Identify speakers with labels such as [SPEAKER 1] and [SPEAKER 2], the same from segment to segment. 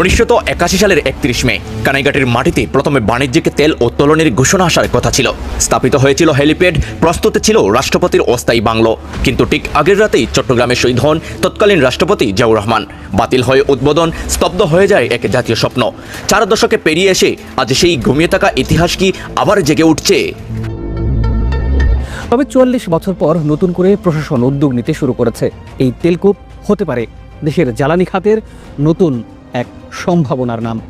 [SPEAKER 1] উনিশশো একাশি সালের একত্রিশ মে, কানাইঘাটের মাটিতে প্রথমে বাণিজ্যিক তেল উত্তোলনের ঘোষণা আসার কথা ছিল। স্থাপিত হয়েছিল হেলিপ্যাড, প্রস্তুত ছিল রাষ্ট্রপতির অস্থায়ী বাংলো। কিন্তু ঠিক আগের রাতেই চট্টগ্রামে শহীদ হন তৎকালীন রাষ্ট্রপতি জিয়াউর রহমান। বাতিল হয়ে উদ্বোধন স্তব্ধ হয়ে যায় এক জাতীয় স্বপ্ন। চার দশকে পেরিয়ে এসে আজ সেই ঘুমিয়ে থাকা ইতিহাস কি আবার জেগে উঠছে?
[SPEAKER 2] তবে চুয়াল্লিশ বছর পর নতুন করে প্রশাসন উদ্যোগ নিতে শুরু করেছে। এই তেলকূপ হতে পারে দেশের জ্বালানি খাতের নতুন এক সম্ভাবনার নাম।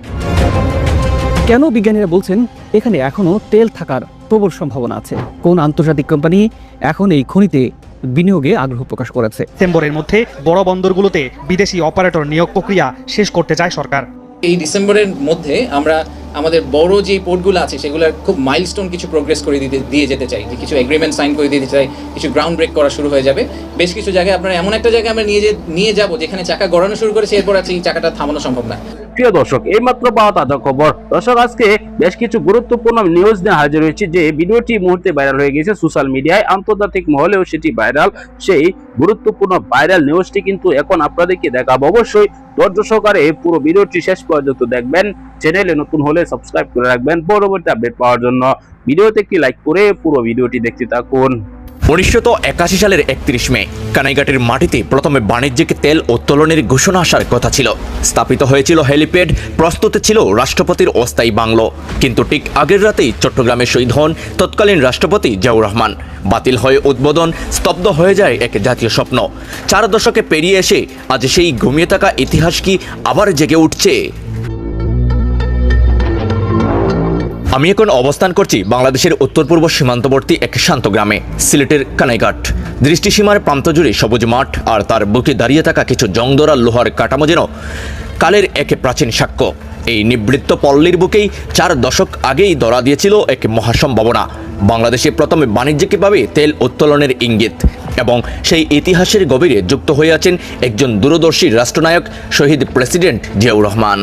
[SPEAKER 2] কেন বিজ্ঞানীরা বলছেন, এখানে এখনও তেল থাকার প্রবল সম্ভাবনা আছে? কোন আন্তর্জাতিক কোম্পানি এখন এই খনিতে বিনিয়োগে আগ্রহ প্রকাশ করেছে?
[SPEAKER 3] ডিসেম্বরের মধ্যে বড় বন্দরগুলোতে বিদেশি অপারেটর নিয়োগ প্রক্রিয়া শেষ করতে চায় সরকার।
[SPEAKER 4] এই ডিসেম্বরের মধ্যে আমরা আমাদের বড় যে পোর্টগুলো আছে, সেগুলোর খুব মাইলস্টোন কিছু প্রোগ্রেস করে দিতে, দিয়ে যেতে চাই। কিছু এগ্রিমেন্ট সাইন করে দিতে চাই, কিছু গ্রাউন্ড ব্রেক করা শুরু হয়ে যাবে। বেশ কিছু জায়গায় আপনারা এমন একটা জায়গায় আমরা নিয়ে যে, নিয়ে যাব, যেখানে চাকা গড়ানো শুরু করেছে, এরপর আছে এই চাকাটা থামানো সম্ভব না।
[SPEAKER 5] প্রিয় দর্শক, এইমাত্র পাওয়া তাজা খবর। দর্শক, আজকে বেশ কিছু গুরুত্বপূর্ণ নিউজ নিয়ে হাজির হয়েছে। যে ভিডিওটি মুহূর্তে ভাইরাল হয়ে গেছে সোশ্যাল মিডিয়ায়, আন্তর্জাতিক মহলেও সেটি ভাইরাল সেই গুরুত্বপূর্ণ ভাইরাল নিউজটি কিন্তু এখন আপনাদেরকে দেখাবো। অবশ্যই ধৈর্য সহকারে পুরো ভিডিওটি শেষ পর্যন্ত দেখবেন। চ্যানেলে নতুন হলে সাবস্ক্রাইব করে রাখবেন পরবর্তী আপডেট পাওয়ার জন্য। ভিডিওতে একটি লাইক করে পুরো ভিডিওটি দেখতে থাকুন।
[SPEAKER 1] উনিশশো একাশি সালের একত্রিশ মে, কানাইঘাটের মাটিতে প্রথমে বাণিজ্যিক তেল উত্তোলনের ঘোষণা আসার কথা ছিল। স্থাপিত হয়েছিল হেলিপ্যাড, প্রস্তুত ছিল রাষ্ট্রপতির অস্থায়ী বাংলো। কিন্তু ঠিক আগের রাতেই চট্টগ্রামে শহীদ হন তৎকালীন রাষ্ট্রপতি জিয়াউর রহমান। বাতিল হয়ে উদ্বোধন স্তব্ধ হয়ে যায় এক জাতীয় স্বপ্ন। চার দশকে পেরিয়ে এসে আজ সেই ঘুমিয়ে থাকা ইতিহাস কি আবার জেগে উঠছে? আমি এখন অবস্থান করছি বাংলাদেশের উত্তর পূর্ব সীমান্তবর্তী এক শান্ত গ্রামে, সিলেটের কানাইঘাট। দৃষ্টিসীমার প্রান্ত জুড়ে সবুজ মাঠ আর তার বুকে দাঁড়িয়ে থাকা কিছু জংদরা লোহার কাঠামো যেন কালের এক প্রাচীন সাক্ষ্য। এই নিবৃত্ত পল্লীর বুকেই চার দশক আগেই ধরা দিয়েছিল এক মহাসম্ভাবনা। বাংলাদেশে প্রথমে বাণিজ্যিকভাবে তেল উত্তোলনের ইঙ্গিত এবং সেই ইতিহাসের গভীরে যুক্ত হয়ে আছেন একজন দূরদর্শী রাষ্ট্রনায়ক শহীদ প্রেসিডেন্ট জিয়াউর রহমান।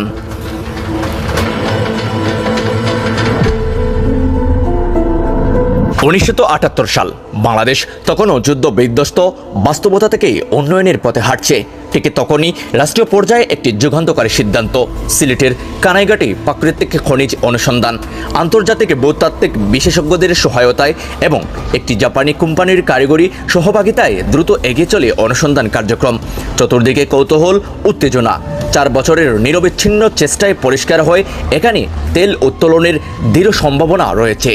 [SPEAKER 1] উনিশশো আটাত্তর সাল বাংলাদেশ তখনও যুদ্ধ বিধ্বস্ত, বাস্তবতা থেকে উন্নয়নের পথে হাঁটছে। ঠিক তখনই রাষ্ট্রীয় পর্যায়ে একটি যুগান্তকারী সিদ্ধান্ত, সিলেটের কানাইঘাটে প্রাকৃতিক খনিজ অনুসন্ধান, আন্তর্জাতিক ভূতাত্ত্বিক বিশেষজ্ঞদের সহায়তায় এবং একটি জাপানি কোম্পানির কারিগরি সহভাগিতায় দ্রুত এগিয়ে চলে অনুসন্ধান কার্যক্রম। চতুর্দিকে কৌতূহল, উত্তেজনা, চার বছরের নিরবিচ্ছিন্ন চেষ্টায় পরিষ্কার হয় এখানে তেল উত্তোলনের দৃঢ় সম্ভাবনা রয়েছে।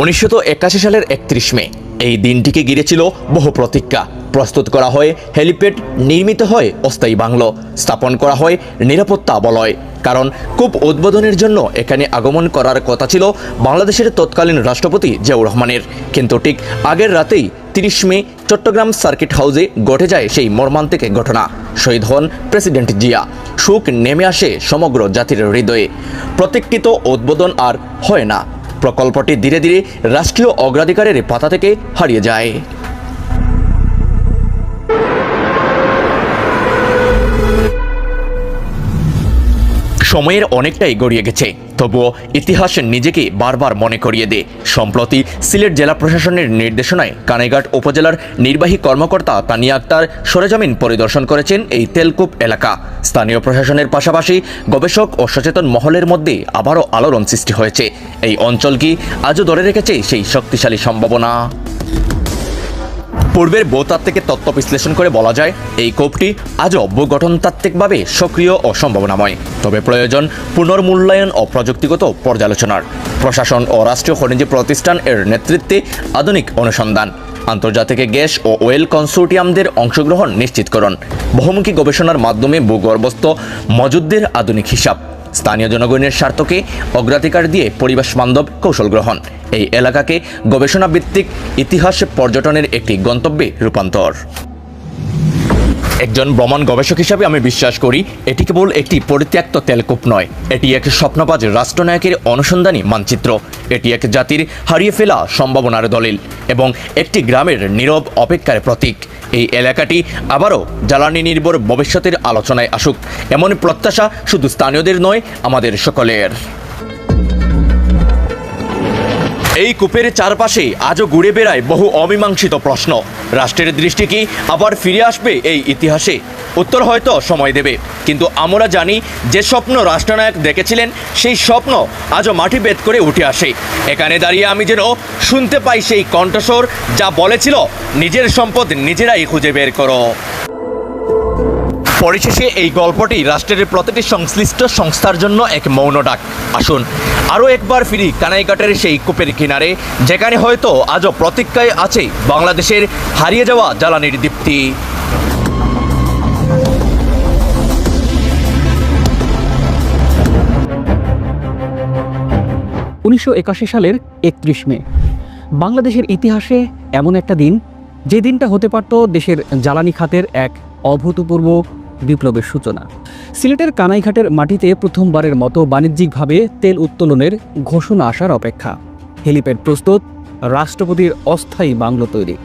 [SPEAKER 1] উনিশশো একাশি সালের একত্রিশ মে, এই দিনটিকে ঘিরেছিল বহু প্রতীক্ষা প্রস্তুত করা হয় হেলিপ্যাড, নির্মিত হয় অস্থায়ী বাংলো, স্থাপন করা হয় নিরাপত্তা বলয়। কারণ কূপ উদ্বোধনের জন্য এখানে আগমন করার কথা ছিল বাংলাদেশের তৎকালীন রাষ্ট্রপতি জিয়াউর রহমানের। কিন্তু ঠিক আগের রাতেই তিরিশ মে, চট্টগ্রাম সার্কিট হাউসে ঘটে যায় সেই মর্মান্তিক ঘটনা। শহীদ হন প্রেসিডেন্ট জিয়া। সুখ নেমে আসে সমগ্র জাতির হৃদয়ে। প্রতীক্ষিত উদ্বোধন আর হয় না। প্রকল্পটি ধীরে ধীরে রাষ্ট্রীয় অগ্রাধিকারের পাতা থেকে হারিয়ে যায়। সময়ের অনেকটাই গড়িয়ে গেছে। তবুও ইতিহাস নিজেকে বারবার মনে করিয়ে দেয়। সম্প্রতি সিলেট জেলা প্রশাসনের নির্দেশনায় কানাইঘাট উপজেলার নির্বাহী কর্মকর্তা তানিয়া আক্তার সরেজমিন পরিদর্শন করেছেন এই তেলকূপ এলাকা। স্থানীয় প্রশাসনের পাশাপাশি গবেষক ও সচেতন মহলের মধ্যে আবারও আলোড়ন সৃষ্টি হয়েছে। এই অঞ্চল কি আজও ধরে রেখেছে সেই শক্তিশালী সম্ভাবনা? পূর্বের ভূতাত্ত্বিক তত্ত্ব বিশ্লেষণ করে বলা যায়, এই কোপটি আজও ভূগঠনতাত্ত্বিকভাবে সক্রিয় ও সম্ভাবনাময়। তবে প্রয়োজন পুনর্মূল্যায়ন ও প্রযুক্তিগত পর্যালোচনার। প্রশাসন ও রাষ্ট্রীয় খনিজ প্রতিষ্ঠান এর নেতৃত্বে আধুনিক অনুসন্ধান। আন্তর্জাতিক গ্যাস ও ওয়েল কনসোর্টিয়ামদের অংশগ্রহণ নিশ্চিতকরণ বহুমুখী গবেষণার মাধ্যমে ভূগর্ভস্থ মজুদদের আধুনিক হিসাব। স্থানীয় জনগণের স্বার্থকে অগ্রাধিকার দিয়ে পরিবেশ বান্ধব কৌশল গ্রহণ। এই এলাকাকে গবেষণা ভিত্তিক ইতিহাস পর্যটনের একটি গন্তব্যে রূপান্তর। একজন ভ্রমণ গবেষক হিসাবে আমি বিশ্বাস করি, এটি কেবল একটি পরিত্যক্ত তেলকূপ নয়। এটি এক স্বপ্নবাজ রাষ্ট্রনায়কের অনুসন্ধানী মানচিত্র। এটি এক জাতির হারিয়ে ফেলা সম্ভাবনার দলিল এবং একটি গ্রামের নীরব অপেক্ষার প্রতীক। এই এলাকাটি আবারও জ্বালানি নির্ভর ভবিষ্যতের আলোচনায় আসুক। এমন প্রত্যাশা শুধু স্থানীয়দের নয়, আমাদের সকলের। এই কূপের চারপাশে আজও ঘুরে বেড়ায় বহু অমীমাংসিত প্রশ্ন। রাষ্ট্রের দৃষ্টি কি আবার ফিরে আসবে এই ইতিহাসে? উত্তর হয়তো সময় দেবে। কিন্তু আমরা জানি যে স্বপ্ন রাষ্ট্রনায়ক দেখেছিলেন, সেই স্বপ্ন আজও মাটি বেদ করে উঠে আসে। এখানে দাঁড়িয়ে আমি যেন শুনতে পাই সেই কণ্ঠস্বর যা বলেছিল, নিজের সম্পদ নিজেরাই খুঁজে বের করো। পরিশেষে এই গল্পটি রাষ্ট্রের প্রতিটি সংশ্লিষ্ট সংস্থার জন্য এক মৌন ডাক। আসুন, আরও একবার ফিরি কানাইঘাটের সেই কূপের কিনারে, যেখানে হয়তো আজও প্রতীক্ষায় আছে বাংলাদেশের হারিয়ে যাওয়া জ্বালানির দীপ্তি।
[SPEAKER 2] উনিশশো একাশি সালের একত্রিশ মে। বাংলাদেশের ইতিহাসে এমন একটা দিন, যে দিনটা হতে পারত দেশের জ্বালানি খাতের এক অভূতপূর্ব বিপ্লবের সূচনা। সিলেটের কানাইঘাটের মাটিতে প্রথমবারের মতো বাণিজ্যিকভাবে তেল উত্তোলনের ঘোষণা আসার অপেক্ষা। হেলিপ্যাড প্রস্তুত, রাষ্ট্রপতির অস্থায়ী বাংলো তৈরি।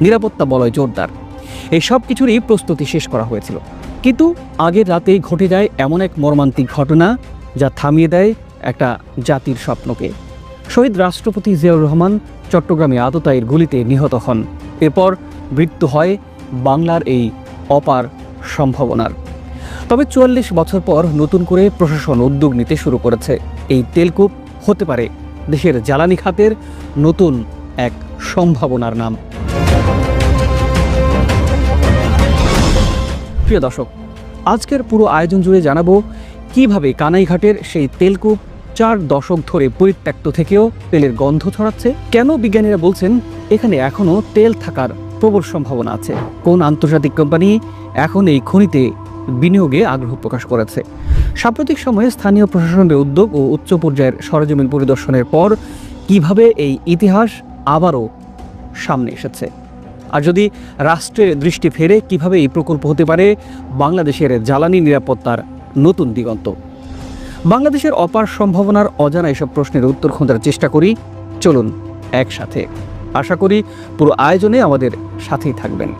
[SPEAKER 2] নিরাপত্তা বলয় জোরদার। এই সব কিছুরই প্রস্তুতি শেষ করা হয়েছিল। কিন্তু আগের রাতেই ঘটে যায় এমন এক মর্মান্তিক ঘটনা যা থামিয়ে দেয় একটা জাতির স্বপ্নকে। শহীদ রাষ্ট্রপতি জিয়াউর রহমান চট্টগ্রামে আততায়ীর গুলিতে নিহত হন। এরপর মৃত্যু হয় বাংলার এই অপার সম্ভাবনার। তবে চুয়াল্লিশ বছর পর নতুন করে প্রশাসন উদ্যোগ নিতে শুরু করেছে। এই তেলকূপ হতে পারে দেশের জ্বালানি খাতের নতুন এক সম্ভাবনার নাম। প্রিয় দর্শক, আজকের পুরো আয়োজন জুড়ে জানাব কীভাবে কানাইঘাটের সেই তেলকূপ চার দশক ধরে পরিত্যক্ত থেকেও তেলের গন্ধ ছড়াচ্ছে, কেন বিজ্ঞানীরা বলছেন এখানে এখনও তেল থাকার প্রবল সম্ভাবনা আছে। কোন আন্তর্জাতিক কোম্পানি এখন এই খনিতে বিনিয়োগে আগ্রহ প্রকাশ করেছে? সাম্প্রতিক সময়ে স্থানীয় প্রশাসনের উদ্যোগ ও উচ্চ পর্যায়ের সরজমিন পরিদর্শনের পর কীভাবে এই ইতিহাস আবারও সামনে এসেছে? আর যদি রাষ্ট্রের দৃষ্টি ফেরে কীভাবে এই প্রকল্প হতে পারে? বাংলাদেশের জ্বালানি নিরাপত্তার নতুন দিগন্ত। বাংলাদেশের অপার সম্ভাবনার অজানা এসব প্রশ্নের উত্তর খোঁজার চেষ্টা করি। চলুন একসাথে। আশা করি পুরো আয়োজনে আমাদের সাথেই থাকবেন।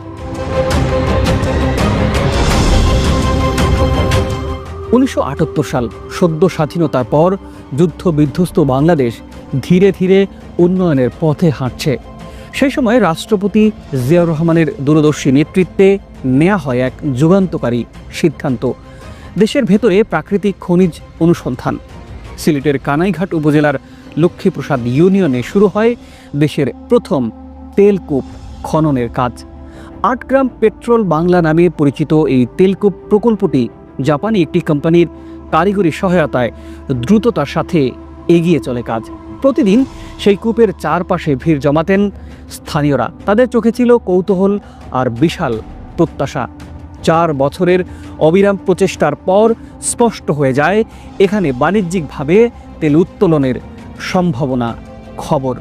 [SPEAKER 2] উনিশশো আটাত্তর সাল সদ্য স্বাধীনতার পর যুদ্ধ বিধ্বস্ত বাংলাদেশ ধীরে ধীরে উন্নয়নের পথে হাঁটছে। সেই সময় রাষ্ট্রপতি জিয়াউর রহমানের দূরদর্শী নেতৃত্বে নেওয়া হয় এক যুগান্তকারী সিদ্ধান্ত। দেশের ভেতরে প্রাকৃতিক খনিজ অনুসন্ধান। সিলেটের কানাইঘাট উপজেলার লক্ষ্মীপ্রসাদ ইউনিয়নে শুরু হয় দেশের প্রথম তেলকূপ খননের কাজ। আট গ্রাম পেট্রোল বাংলা নামে পরিচিত এই তেলকূপ প্রকল্পটি জাপানি একটি কোম্পানির কারিগরি সহায়তায় দ্রুততার সাথে এগিয়ে চলে কাজ। প্রতিদিন সেই কূপের চারপাশে ভিড় জমাতেন স্থানীয়রা। তাদের চোখে ছিল কৌতূহল আর বিশাল প্রত্যাশা। চার বছরের অবিরাম প্রচেষ্টার পর স্পষ্ট হয়ে যায়, এখানে বাণিজ্যিকভাবে তেল উত্তোলনের সম্ভাবনা খবর।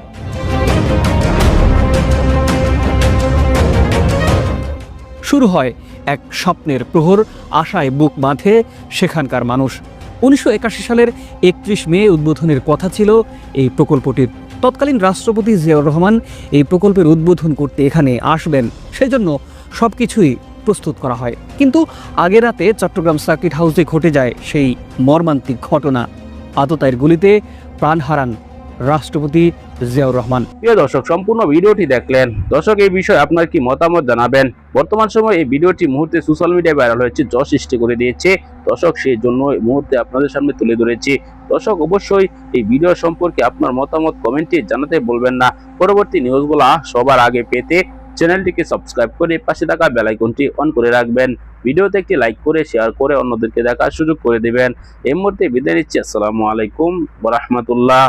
[SPEAKER 2] শুরু হয় এক স্বপ্নের প্রহর, আশায় বুক বাঁধে সেখানকার মানুষ। উনিশশো একাশি সালের একত্রিশ মে উদ্বোধনের কথা ছিল এই প্রকল্পটির। তৎকালীন রাষ্ট্রপতি জিয়াউর রহমান এই প্রকল্পের উদ্বোধন করতে এখানে আসবেন, সেজন্য সব কিছুই প্রস্তুত করা হয়। কিন্তু আগের রাতে চট্টগ্রাম সার্কিট হাউসে ঘটে যায় সেই মর্মান্তিক ঘটনা। আততায়ের গুলিতে প্রাণ হারান রাষ্ট্রপতি জিয়াউর রহমান।
[SPEAKER 5] প্রিয় দর্শক, সম্পূর্ণ ভিডিওটি দেখলেন। দর্শক, এই বিষয়ে আপনার কি মতামত জানাবেন? বর্তমান সময়ে এই ভিডিওটি মুহূর্তে সোশ্যাল মিডিয়ায় ভাইরাল হয়েছে যশ সৃষ্টি করে দিয়েছে। দর্শক, সেই জন্য মুহূর্তে আপনাদের সামনে তুলে ধরেছি। দর্শক, অবশ্যই এই ভিডিও সম্পর্কে আপনার মতামত কমেন্টে জানাতে বলবেন না। পরবর্তী নিউজগুলো সবার আগে পেতে চ্যানেলটিকে সাবস্ক্রাইব করে পাশে থাকা বেল আইকনটি অন করে রাখবেন। ভিডিওতে একটি লাইক করে শেয়ার করে অন্যদেরকে দেখার সুযোগ করে দেবেন। এই মুহূর্তে বিদায় নিচ্ছি। আসসালামু আলাইকুম রাহমাতুল্লাহ।